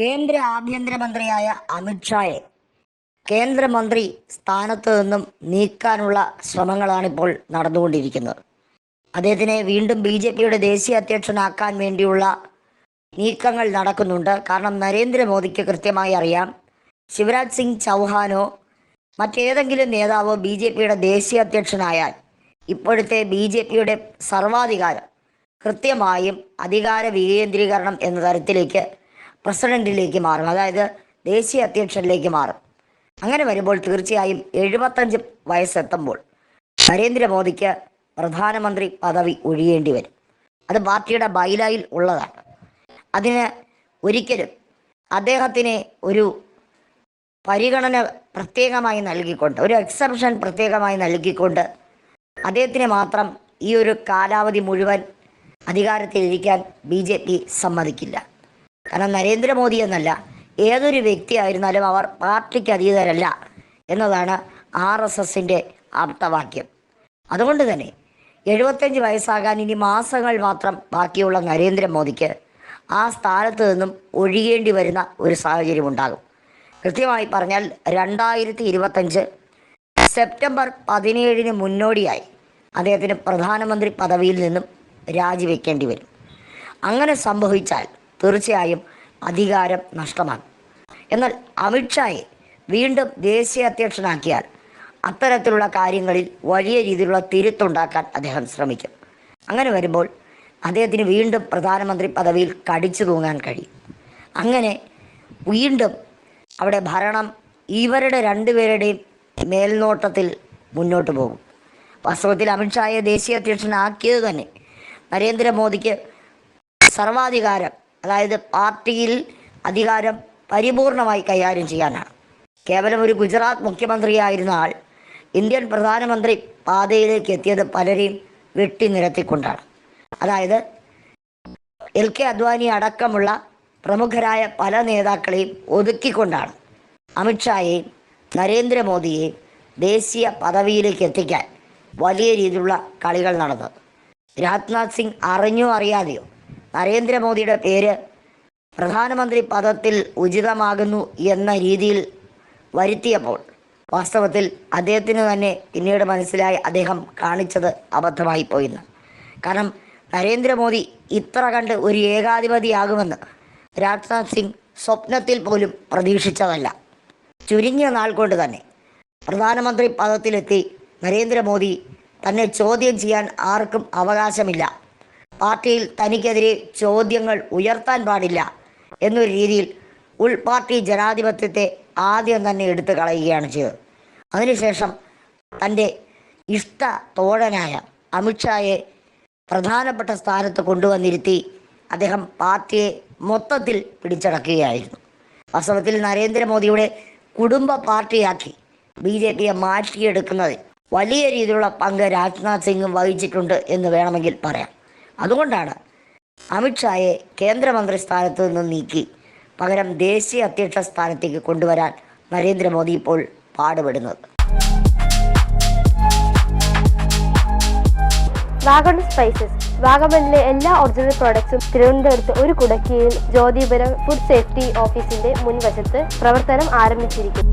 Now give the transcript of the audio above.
കേന്ദ്ര ആഭ്യന്തരമന്ത്രിയായ അമിത്ഷായെ കേന്ദ്രമന്ത്രി സ്ഥാനത്ത് നിന്നും നീക്കാനുള്ള ശ്രമങ്ങളാണിപ്പോൾ നടന്നുകൊണ്ടിരിക്കുന്നത്. അദ്ദേഹത്തിനെ വീണ്ടും ബി ജെ പിയുടെ ദേശീയ അധ്യക്ഷനാക്കാൻ വേണ്ടിയുള്ള നീക്കങ്ങൾ നടക്കുന്നുണ്ട്. കാരണം നരേന്ദ്രമോദിക്ക് കൃത്യമായി അറിയാം ശിവരാജ് സിംഗ് ചൗഹാനോ മറ്റേതെങ്കിലും നേതാവോ ബി ജെ പിയുടെ ദേശീയ അധ്യക്ഷനായാൽ ഇപ്പോഴത്തെ ബി ജെ പിയുടെ സർവാധികാരം കൃത്യമായും അധികാര വികേന്ദ്രീകരണം എന്ന തരത്തിലേക്ക് പ്രസിഡന്റിലേക്ക് മാറും അതായത് ദേശീയ അധ്യക്ഷനിലേക്ക് മാറും. അങ്ങനെ വരുമ്പോൾ തീർച്ചയായും എഴുപത്തഞ്ച് വയസ്സെത്തുമ്പോൾ നരേന്ദ്രമോദിക്ക് പ്രധാനമന്ത്രി പദവി ഒഴിയേണ്ടി വരും. അത് പാർട്ടിയുടെ ബൈലായിൽ ഉള്ളതാണ്. അതിന് ഒരിക്കലും അദ്ദേഹത്തിന് ഒരു പരിഗണന പ്രത്യേകമായി നൽകിക്കൊണ്ട് ഒരു എക്സെപ്ഷൻ പ്രത്യേകമായി നൽകിക്കൊണ്ട് അദ്ദേഹത്തിന് മാത്രം ഈ ഒരു കാലാവധി മുഴുവൻ അധികാരത്തിലിരിക്കാൻ ബി ജെ പി സമ്മതിക്കില്ല. കാരണം നരേന്ദ്രമോദി എന്നല്ല ഏതൊരു വ്യക്തിയായിരുന്നാലും അവർ പാർട്ടിക്ക് അതീതരല്ല എന്നതാണ് ആർ എസ് എസിന്റെ ആപ്തവാക്യം. അതുകൊണ്ട് തന്നെ എഴുപത്തഞ്ച് വയസ്സാകാൻ ഇനി മാസങ്ങൾ മാത്രം ബാക്കിയുള്ള നരേന്ദ്രമോദിക്ക് ആ സ്ഥാനത്ത് നിന്നും ഒഴിയേണ്ടി വരുന്ന ഒരു സാഹചര്യം ഉണ്ടാകും. കൃത്യമായി പറഞ്ഞാൽ രണ്ടായിരത്തി ഇരുപത്തഞ്ച് സെപ്റ്റംബർ പതിനേഴിന് മുന്നോടിയായി അദ്ദേഹത്തിന് പ്രധാനമന്ത്രി പദവിയിൽ നിന്നും രാജിവെക്കേണ്ടി വരും. അങ്ങനെ സംഭവിച്ചാൽ തീർച്ചയായും അധികാരം നഷ്ടമാണ്. എന്നാൽ അമിത്ഷായെ വീണ്ടും ദേശീയ അധ്യക്ഷനാക്കിയാൽ അത്തരത്തിലുള്ള കാര്യങ്ങളിൽ വലിയ രീതിയിലുള്ള തിരുത്തുണ്ടാക്കാൻ അദ്ദേഹം ശ്രമിക്കും. അങ്ങനെ വരുമ്പോൾ അദ്ദേഹത്തിന് വീണ്ടും പ്രധാനമന്ത്രി പദവിയിൽ കടിച്ചു തൂങ്ങാൻ കഴിയും. അങ്ങനെ വീണ്ടും അവിടെ ഭരണം ഇവരുടെ രണ്ടുപേരുടെയും മേൽനോട്ടത്തിൽ മുന്നോട്ട് പോകും. വാസ്തവത്തിൽ അമിത്ഷായെ ദേശീയ അധ്യക്ഷനാക്കിയത് തന്നെ നരേന്ദ്രമോദിക്ക് സർവാധികാരം അതായത് പാർട്ടിയിൽ അധികാരം പരിപൂർണമായി കൈകാര്യം ചെയ്യാനാണ്. കേവലം ഒരു ഗുജറാത്ത് മുഖ്യമന്ത്രിയായിരുന്ന ആൾ ഇന്ത്യൻ പ്രധാനമന്ത്രി പാതയിലേക്ക് എത്തിയത് പലരെയും വെട്ടി നിരത്തിക്കൊണ്ടാണ്. അതായത് എൽ കെ അദ്വാനി അടക്കമുള്ള പ്രമുഖരായ പല നേതാക്കളെയും ഒതുക്കിക്കൊണ്ടാണ് അമിത്ഷായെയും നരേന്ദ്രമോദിയെയും ദേശീയ പദവിയിലേക്ക് എത്തിക്കാൻ വലിയ രീതിയിലുള്ള കളികൾ നടന്നത്. രാജ്നാഥ് സിംഗ് അറിഞ്ഞോ അറിയാതെയോ നരേന്ദ്രമോദിയുടെ പേര് പ്രധാനമന്ത്രി പദത്തിൽ ഉചിതമാകുന്നു എന്ന രീതിയിൽ വരുത്തിയപ്പോൾ വാസ്തവത്തിൽ അദ്ദേഹത്തിന് തന്നെ പിന്നീട് മനസ്സിലായി അദ്ദേഹം കാണിച്ചത് അബദ്ധമായി പോയിന്ന്. കാരണം നരേന്ദ്രമോദി ഇത്ര കണ്ട് ഒരു ഏകാധിപതിയാകുമെന്ന് രാജ്നാഥ് സിംഗ് സ്വപ്നത്തിൽ പോലും പ്രതീക്ഷിച്ചതല്ല. ചുരുങ്ങിയ നാൾ കൊണ്ട് തന്നെ പ്രധാനമന്ത്രി പദത്തിലെത്തി നരേന്ദ്രമോദി തന്നെ ചോദ്യം ചെയ്യാൻ ആർക്കും അവകാശമില്ല. പാർട്ടിയിൽ തനിക്കെതിരെ ചോദ്യങ്ങൾ ഉയർത്താൻ പാടില്ല എന്നൊരു രീതിയിൽ ഉൾപാർട്ടി ജനാധിപത്യത്തെ ആദ്യം തന്നെ എടുത്തു കളയുകയാണ് ചെയ്തത്. അതിനുശേഷം തന്റെ ഇഷ്ട തോഴനായ അമിത്ഷായെ പ്രധാനപ്പെട്ട സ്ഥാനത്ത് കൊണ്ടുവന്നിരുത്തി അദ്ദേഹം പാർട്ടിയെ മൊത്തത്തിൽ പിടിച്ചടക്കുകയായിരുന്നു. വാസ്തവത്തിൽ നരേന്ദ്രമോദിയുടെ കുടുംബ പാർട്ടിയാക്കി ബി ജെ പിയെ മാറ്റിയെടുക്കുന്നതിൽ വലിയ രീതിയിലുള്ള പങ്ക് രാജ്നാഥ് സിംഗും വഹിച്ചിട്ടുണ്ട് എന്ന് വേണമെങ്കിൽ പറയാം. അതുകൊണ്ടാണ് അമിത്ഷായെ കേന്ദ്രമന്ത്രി സ്ഥാനത്ത് നിന്ന് നീക്കി. പകരം ദേശീയ അധ്യക്ഷ സ്ഥാനത്തേക്ക് കൊണ്ടുവരാൻ നരേന്ദ്രമോദി ഇപ്പോൾ പാടുപെടുന്നത്. Wagon spices. വാഗമണിലെ എല്ലാ ഒറിജിനൽ പ്രോഡക്ട്സും തിരുവനന്തപുരത്ത് ഒരു കുടക്കീഴിൽ ജ്യോതിപുരം ഫുഡ് സേഫ്റ്റി ഓഫീസിന്റെ മുൻവശത്ത് പ്രവർത്തനം ആരംഭിച്ചിരിക്കുന്നു.